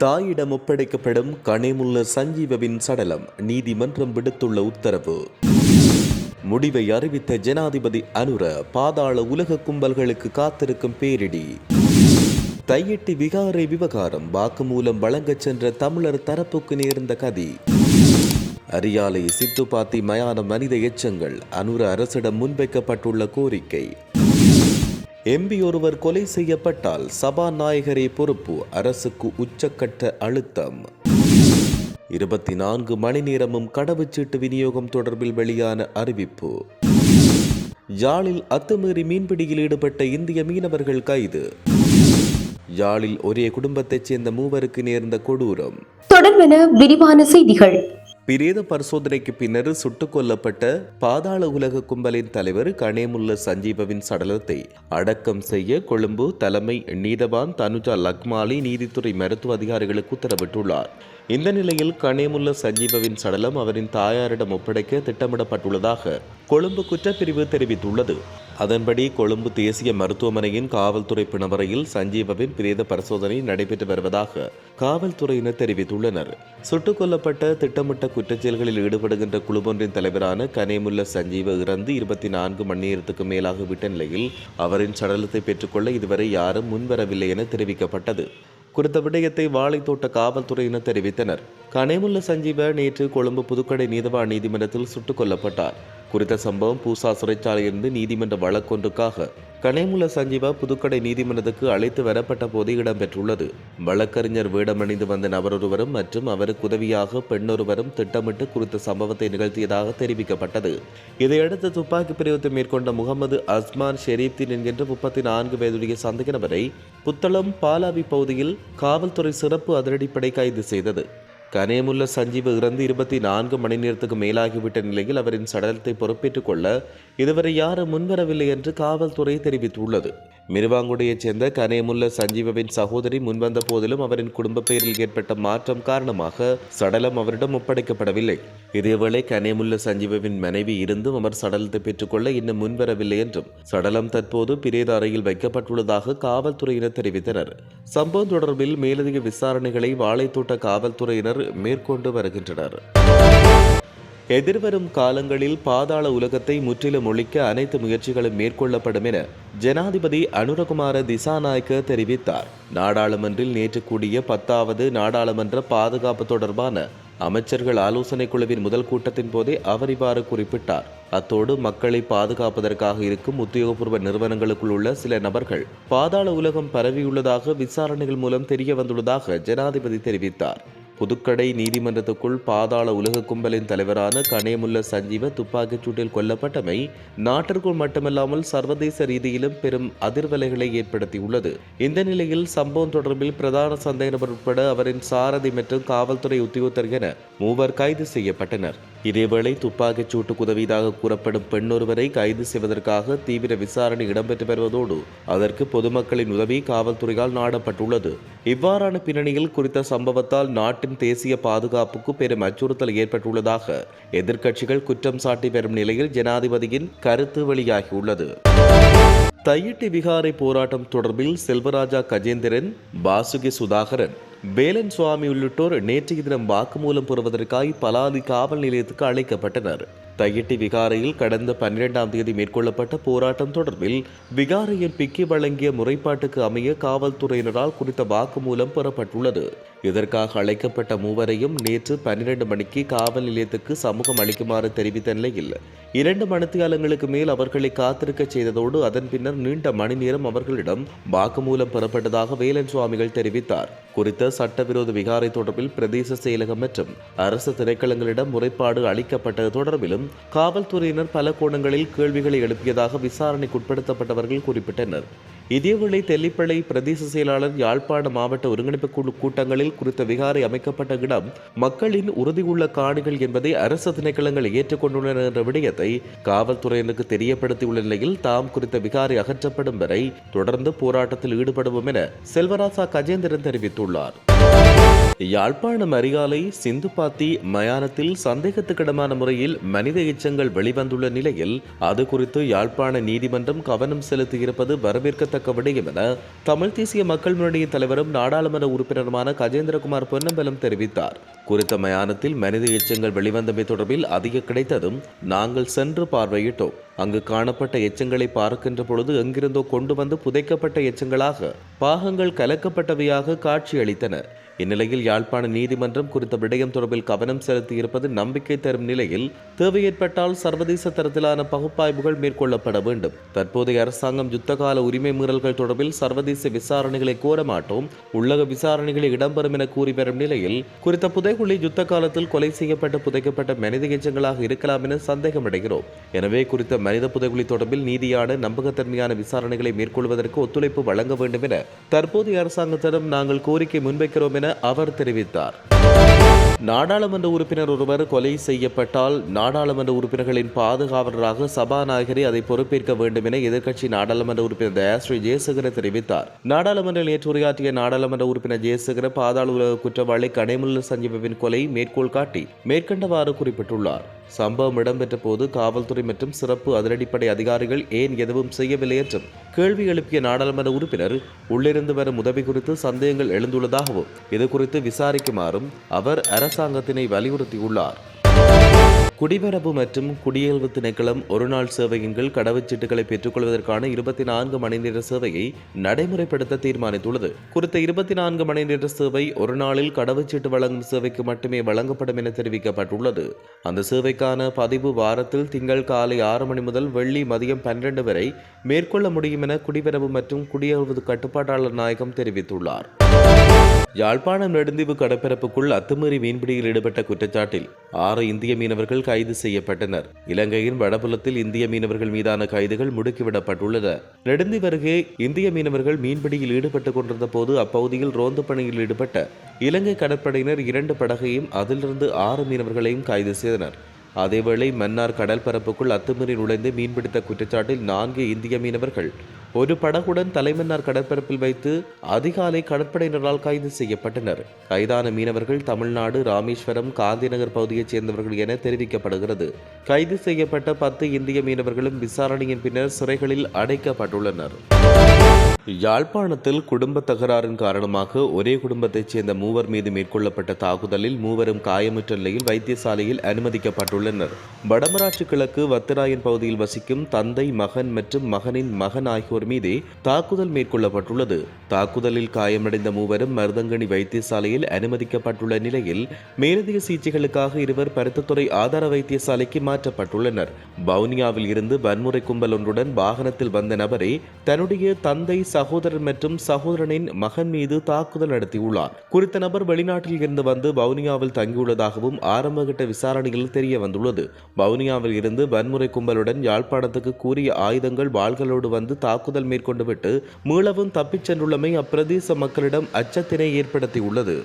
தாயிடம் ஒப்படைக்கப்படும் கனிமுள்ள சஞ்சீவவின் சடலம் நீதிமன்றம் விடுத்துள்ள உத்தரவு. முடிவை அறிவித்த ஜனாதிபதி அனுர பாதாள உலக கும்பல்களுக்கு காத்திருக்கும் பேரிடி. தையிட்டி விகாரை விவகாரம் வாக்குமூலம் வழங்கச் சென்ற தமிழர் தரப்புக்கு நேர்ந்த கதி. அரியாலை சித்துப்பாத்தி மயான மனித எச்சங்கள் அனுர அரசிடம் முன்வைக்கப்பட்டுள்ள கோரிக்கை. எம்பி ஒருவர் கொலை செய்யப்பட்டால் சபாநாயகரே பொறுப்பு அரசுக்கு உச்சக்கட்ட அழுத்தம். இருபத்தி நான்கு மணி நேரமும் கடவுச்சீட்டு விநியோகம் தொடர்பில் வெளியான அறிவிப்பு. யாழில் அத்துமீறி மீன்பிடியில் ஈடுபட்ட இந்திய மீனவர்கள் கைது. யாழில் ஒரே குடும்பத்தைச் சேர்ந்த மூவருக்கு நேர்ந்த கொடூரம். தொடர்பென விரிவான செய்திகள். பிரேத பரிசோதனைக்கு பின்னர் சுட்டுக் கொல்லப்பட்ட பாதாள உலக கும்பலின் தலைவர் கணேமுல்ல சஞ்சீவவின் சடலத்தை அடக்கம் செய்ய கொழும்பு தலைமை நீதவான் தனுஜா லக்மாலி நீதித்துறை மருத்துவ அதிகாரிகளுக்கு உத்தரவிட்டுள்ளார். இந்த நிலையில் கணேமுல்ல சஞ்சீவவின் சடலம் அவரின் தாயாரிடம் ஒப்படைக்க திட்டமிடப்பட்டுள்ளதாக கொழும்பு குற்றப்பிரிவு தெரிவித்துள்ளது. அதன்படி கொழும்பு தேசிய மருத்துவமனையின் காவல்துறை பிணவரையில் சஞ்சீவவின் பிரேத பரிசோதனை நடைபெற்று வருவதாக காவல்துறையினர் தெரிவித்துள்ளனர். சுட்டுக் கொல்லப்பட்ட திட்டமிட்ட குற்றச்செயல்களில் ஈடுபடுகின்ற குழுவொன்றின் தலைவரான கனேமுல்ல சஞ்சீவ இறந்து இருபத்தி நான்கு மணி நேரத்துக்கு மேலாக விட்ட நிலையில் அவரின் சடலத்தை பெற்றுக்கொள்ள இதுவரை யாரும் முன்வரவில்லை என தெரிவிக்கப்பட்டது. குறித்த விடயத்தை வாழைத்தோட்ட காவல்துறையினர் தெரிவித்தனர். கனேமுல்ல சஞ்சீவ நேற்று கொழும்பு புதுக்கடை நீதவான் நீதிமன்றத்தில் சுட்டுக் கொல்லப்பட்டார். குறித்த சம்பவம் பூசா சிறைச்சாலையிலிருந்து நீதிமன்ற வழக்கொன்றுக்காக கனேமுல்ல சஞ்சீவா புதுக்கடை நீதிமன்றத்துக்கு அழைத்து வரப்பட்ட போது இடம்பெற்றுள்ளது. வழக்கறிஞர் வேடமணிந்து வந்த நபரொருவரும் மற்றும் அவருக்கு உதவியாக பெண்ணொருவரும் திட்டமிட்டு குறித்த சம்பவத்தை நிகழ்த்தியதாக தெரிவிக்கப்பட்டது. இதையடுத்து துப்பாக்கி பிரயோகத்தை மேற்கொண்ட முகமது அஸ்மான் ஷெரீப்தீன் என்கின்ற முப்பத்தி நான்கு வயதுடைய சந்தேக நபரை புத்தளம் பாலாவி பகுதியில் காவல்துறை சிறப்பு அதிரடிப்படை கைது செய்தது. கனேமுல்ல சஞ்சீவ் இறந்து இருபத்தி நான்கு மணி நேரத்துக்கு மேலாகிவிட்ட நிலையில் அவரின் சடலத்தை பொறுப்பேற்றுக் கொள்ள இதுவரை யாரும் முன்வரவில்லை என்று காவல்துறை தெரிவித்துள்ளது. மிருவாங்குடியைச் சேர்ந்த கனேமுல்ல சஞ்சீவவின் சகோதரி முன்வந்த போதிலும் அவரின் குடும்ப பெயரில் ஏற்பட்ட மாற்றம் காரணமாக சடலம் அவரிடம் ஒப்படைக்கப்படவில்லை. இதேவேளை கனேமுல்ல சஞ்சீவவின் மனைவி இருந்தும் அவர் சடலத்தை பெற்றுக்கொள்ள இன்னும் முன்வரவில்லை என்றும் சடலம் தற்போது பிரேத அறையில் வைக்கப்பட்டுள்ளதாக காவல்துறையினர் தெரிவித்தனர். சம்பவம் தொடர்பில் மேலதிக விசாரணைகளை வாழைத்தோட்ட காவல்துறையினர் மேற்கொண்டு வருகின்றனர். எதிர்வரும் காலங்களில் பாதாள உலகத்தை முற்றிலும் ஒழிக்க அனைத்து முயற்சிகளும் மேற்கொள்ளப்படும் என ஜனாதிபதி அனுரகுமார திசாநாயக்க தெரிவித்தார். நாடாளுமன்றில் நேற்று கூடிய பத்தாவது நாடாளுமன்ற பாதுகாப்பு தொடர்பான அமைச்சர்கள் ஆலோசனை குழுவின் முதல் கூட்டத்தின் போதே அவர் இவ்வாறு குறிப்பிட்டார். அத்தோடு மக்களை பாதுகாப்பதற்காக இருக்கும் உத்தியோகபூர்வ நிறுவனங்களுக்குள் உள்ள சில நபர்கள் பாதாள உலகம் பரவியுள்ளதாக விசாரணைகள் மூலம் தெரிய வந்துள்ளதாக ஜனாதிபதி தெரிவித்தார். புதுக்கடை நீதிமன்றத்துக்குள் பாதாள உலக கும்பலின் தலைவரான கனேமுல்ல சஞ்சீவ துப்பாக்கிச் சூட்டில் கொல்லப்பட்டமை நாட்டிற்குள் மட்டுமல்லாமல் சர்வதேச ரீதியிலும் பெரும் அதிர்வலைகளை ஏற்படுத்தியுள்ளது. இந்த நிலையில் சம்பவம் தொடர்பில் பிரதான சந்தேக நபர் உட்பட அவரின் சாரதி மற்றும் காவல்துறை உத்தியோகத்தர் என மூவர் கைது செய்யப்பட்டனர். இதேவேளை துப்பாக்கிச் சூட்டுக்கு உதவியதாக கூறப்படும் பெண்ணொருவரை கைது செய்வதற்காக தீவிர விசாரணை இடம்பெற்று வருவதோடு அதற்கு பொதுமக்களின் உதவி காவல்துறையால் நாடப்பட்டுள்ளது. இவ்வாறான பின்னணியில் குறித்த சம்பவத்தால் நாட்டின் தேசிய பாதுகாப்புக்கு பெரும் அச்சுறுத்தல் ஏற்பட்டுள்ளதாக எதிர்க்கட்சிகள் குற்றம் சாட்டி வரும் நிலையில் ஜனாதிபதியின் கருத்து வெளியாகியுள்ளது. தையிட்டி விகாரை போராட்டம் தொடர்பில் செல்வராஜா கஜேந்திரன் பாசுகி சுதாகரன் வேலன் சுவாமி உள்ளிட்டோர் நேற்றைய தினம் வாக்குமூலம் பெறுவதற்காக பலாதி காவல் நிலையத்துக்கு அழைக்கப்பட்டனர். தையிட்டி விகாரையில் கடந்த பன்னிரெண்டாம் தேதி மேற்கொள்ளப்பட்ட போராட்டம் தொடர்பில் விகாரையின் பிக்கி வழங்கிய முறைப்பாட்டுக்கு அமைய காவல்துறையினரால் குறித்த வாக்குமூலம் பெறப்பட்டுள்ளது. இதற்காக அழைக்கப்பட்ட மூவரையும் நேற்று பன்னிரண்டு மணிக்கு காவல் நிலையத்துக்கு சமூகம் அளிக்குமாறு தெரிவித்த நிலையில் இரண்டு மணித்தியாலங்களுக்கு மேல் அவர்களை காத்திருக்க செய்ததோடு அதன் பின்னர் நீண்ட மணி நேரம் அவர்களிடம் வாக்குமூலம் பெறப்பட்டதாக வேலன் சுவாமிகள் தெரிவித்தார். குறித்த சட்டவிரோத விகாரை தொடர்பில் பிரதேச செயலகம் மற்றும் அரசு திரைக்களங்களிடம் முறைப்பாடு அளிக்கப்பட்டது தொடர்பிலும் காவல்துறையினர் பல கோணங்களில் கேள்விகளை எழுப்பியதாக விசாரணைக்கு உட்படுத்தப்பட்டவர்கள் குறிப்பிட்டனர். இதேவேளை தெல்லிப்பளை பிரதேச செயலாளர் யாழ்ப்பாண மாவட்ட ஒருங்கிணைப்பு குழு கூட்டங்களில் குறித்த விகாரை அமைக்கப்பட்ட இடம் மக்களின் உறுதியுள்ள காணிகள் என்பதை அரசு திணைக்களங்கள் ஏற்றுக்கொண்டுள்ளன என்ற விடயத்தை காவல்துறையினருக்கு தெரியப்படுத்தியுள்ள நிலையில் தாம் குறித்த விகாரை அகற்றப்படும் வரை தொடர்ந்து போராட்டத்தில் ஈடுபடுவோம் என செல்வராசா கஜேந்திரன் தெரிவித்துள்ளார். யாழ்ப்பாணம் அரிகாலை சிந்துபாத்தி மயானத்தில் சந்தேகத்துக்கிடமான முறையில் மனித எச்சங்கள் வெளிவந்துள்ள நிலையில் அது குறித்து யாழ்ப்பாண நீதிமன்றம் கவனம் செலுத்தியிருப்பது வரவேற்கத்தக்க விடயம் என தமிழ் தேசிய மக்கள் முன்னணியின் தலைவரும் நாடாளுமன்ற உறுப்பினருமான கஜேந்திரகுமார் பொன்னம்பலம் தெரிவித்தார். குறித்த மயானத்தில் மனித எச்சங்கள் வெளிவந்தமை தொடர்பில் அதிக கிடைத்ததும் நாங்கள் சென்று பார்வையிட்டோம். அங்கு காணப்பட்ட எச்சங்களை பார்க்கின்ற பொழுது எங்கிருந்தோ கொண்டு வந்து புதைக்கப்பட்ட எச்சங்களாக பாகங்கள் கலக்கப்பட்டவையாக காட்சியளித்தன. இந்நிலையில் யாழ்ப்பாண நீதிமன்றம் குறித்த விடயம் தொடர்பில் கவனம் செலுத்தியிருப்பது நம்பிக்கை தரும் நிலையில் தேவை ஏற்பட்டால் சர்வதேச தரத்திலான பகுப்பாய்வுகள் மேற்கொள்ளப்பட வேண்டும். தற்போதைய அரசாங்கம் யுத்தகால உரிமை மீறல்கள் தொடர்பில் சர்வதேச விசாரணைகளை கோர மாட்டோம். உள்ளக விசாரணைகளை இடம்பெறும் என கூறி வரும் நிலையில் குறித்த புதை புதைகுழி யுத்த காலத்தில் கொலை செய்யப்பட்ட புதைக்கப்பட்ட மனித எச்சங்களாக இருக்கலாம் என சந்தேகம் அடைகிறோம் எனவே குறித்த மனித புதைகுழி தொடர்பில் நீதியான நம்பகத்தன்மையான விசாரணைகளை மேற்கொள்வதற்கு ஒத்துழைப்பு வழங்க வேண்டும் என தற்போதைய அரசாங்கத்திடம் நாங்கள் கோரிக்கை முன்வைக்கிறோம் என அவர் தெரிவித்தார். நாடாளுமன்ற உறுப்பினர் ஒருவர் கொலை செய்யப்பட்டால் நாடாளுமன்ற உறுப்பினர்களின் பாதுகாவலராக சபாநாயகரை அதை பொறுப்பேற்க வேண்டும் என எதிர்க்கட்சி நாடாளுமன்ற உறுப்பினர் தயாஸ்ரீ ஜெயசேகர தெரிவித்தார். நாடாளுமன்ற நேற்று உரையாற்றிய நாடாளுமன்ற உறுப்பினர் ஜெயசேகர பாதாள உலக குற்றவாளி கடைமுள்ள சஞ்சீவின் கொலை மேற்கோள் காட்டி மேற்கண்டவாறு குறிப்பிட்டுள்ளார். சம்பவம் இடம்பெற்ற போது காவல்துறை மற்றும் சிறப்பு அதிரடிப்படை அதிகாரிகள் ஏன் எதுவும் செய்யவில்லை என்றும் கேள்வி எழுப்பிய நாடாளுமன்ற உறுப்பினர் உள்ளிருந்து வரும் உதவி குறித்து சந்தேகங்கள் எழுந்துள்ளதாகவும் இது குறித்து விசாரிக்குமாறும் அவர் அரசாங்கத்தினை வலியுறுத்தியுள்ளார். குடிவரவு மற்றும் குடியேழ்வு திணைக்களம் ஒருநாள் சேவையின் கீழ் கடவுச்சீட்டுகளை பெற்றுக்கொள்வதற்கான இருபத்தி நான்கு மணி நேர சேவையை நடைமுறைப்படுத்த தீர்மானித்துள்ளது. குறித்த இருபத்தி நான்கு மணி நேர சேவை ஒரு நாளில் கடவுச்சீட்டு வழங்கும் சேவைக்கு மட்டுமே வழங்கப்படும் என தெரிவிக்கப்பட்டுள்ளது. அந்த சேவைக்கான பதிவு வாரத்தில் திங்கள் காலை ஆறு மணி முதல் வெள்ளி மதியம் பன்னிரண்டு வரை மேற்கொள்ள முடியும் என குடிவரவு மற்றும் குடியேறுவது கட்டுப்பாட்டாளர் நாயகம் தெரிவித்துள்ளார். யாழ்ப்பாணம் நெடுந்தீவு கடற்பரப்புக்குள் அத்துமீறி மீன்பிடியில் ஈடுபட்ட குற்றச்சாட்டில் ஆறு இந்திய மீனவர்கள் கைது செய்யப்பட்டனர். இலங்கையின் வடபுலத்தில் இந்திய மீனவர்கள் மீதான கைதுகள் முடுக்கிவிடப்பட்டுள்ளன. நெடுந்தீவு அருகே இந்திய மீனவர்கள் மீன்பிடியில் ஈடுபட்டுக் கொண்டிருந்த போது அப்பகுதியில் ரோந்து பணியில் ஈடுபட்ட இலங்கை கடற்படையினர் இரண்டு படகையும் அதிலிருந்து ஆறு மீனவர்களையும் கைது செய்தனர். அதேவேளை மன்னார் கடல் பரப்புக்குள் அத்துமீறி நுழைந்து மீன்பிடித்த குற்றச்சாட்டில் நான்கு இந்திய மீனவர்கள் ஒரு படகுடன் தலைமன்னார் கடற்பரப்பில் வைத்து அதிகாலை கடற்படையினரால் கைது செய்யப்பட்டனர். கைதான மீனவர்கள் தமிழ்நாடு ராமேஸ்வரம் காந்திநகர் பகுதியைச் சேர்ந்தவர்கள் என தெரிவிக்கப்படுகிறது. கைது செய்யப்பட்ட பத்து இந்திய மீனவர்களும் விசாரணையின் பின்னர் சிறைகளில் அடைக்கப்பட்டுள்ளனர். யாழ்ப்பாணத்தில் குடும்ப தகராறின் காரணமாக ஒரே குடும்பத்தைச் சேர்ந்த மூவர் மீது மேற்கொள்ளப்பட்ட தாக்குதலில் மூவரும் காயமுற்ற நிலையில் வைத்தியசாலையில் அனுமதிக்கப்பட்டுள்ளனர். வடமராட்சி கிழக்கு வத்திராயன் பகுதியில் வசிக்கும் தந்தை மகன் மற்றும் மகனின் மகன் ஆகியோர் மீதே தாக்குதல் மேற்கொள்ளப்பட்டுள்ளது. தாக்குதலில் காயமடைந்த மூவரும் மருதங்கணி வைத்தியசாலையில் அனுமதிக்கப்பட்டுள்ள நிலையில் மேலதிக சிகிச்சைகளுக்காக இருவர் பருத்தத்துறை ஆதார வைத்தியசாலைக்கு மாற்றப்பட்டுள்ளனர். வவுனியாவில் இருந்து வன்முறை கும்பல் ஒன்றுடன் வாகனத்தில் வந்த நபரை தன்னுடைய தந்தை சகோதரர் மற்றும் சகோதரனின் மகன் மீது தாக்குதல் நடத்தியுள்ளார். குறித்த நபர் வெளிநாட்டில் இருந்து வந்து வவுனியாவில் தங்கியுள்ளதாகவும் ஆரம்பகட்ட விசாரணையில் தெரிய வந்துள்ளது. வவுனியாவில் இருந்து வன்முறை கும்பலுடன் யாழ்ப்பாணத்துக்கு கூறிய ஆயுதங்கள் வாள்களோடு வந்து தாக்குதல் மேற்கொண்டுவிட்டு மீளவும் தப்பிச் சென்றுள்ளமை அப்பிரதேச மக்களிடம் அச்சத்தினை ஏற்படுத்தியுள்ளது.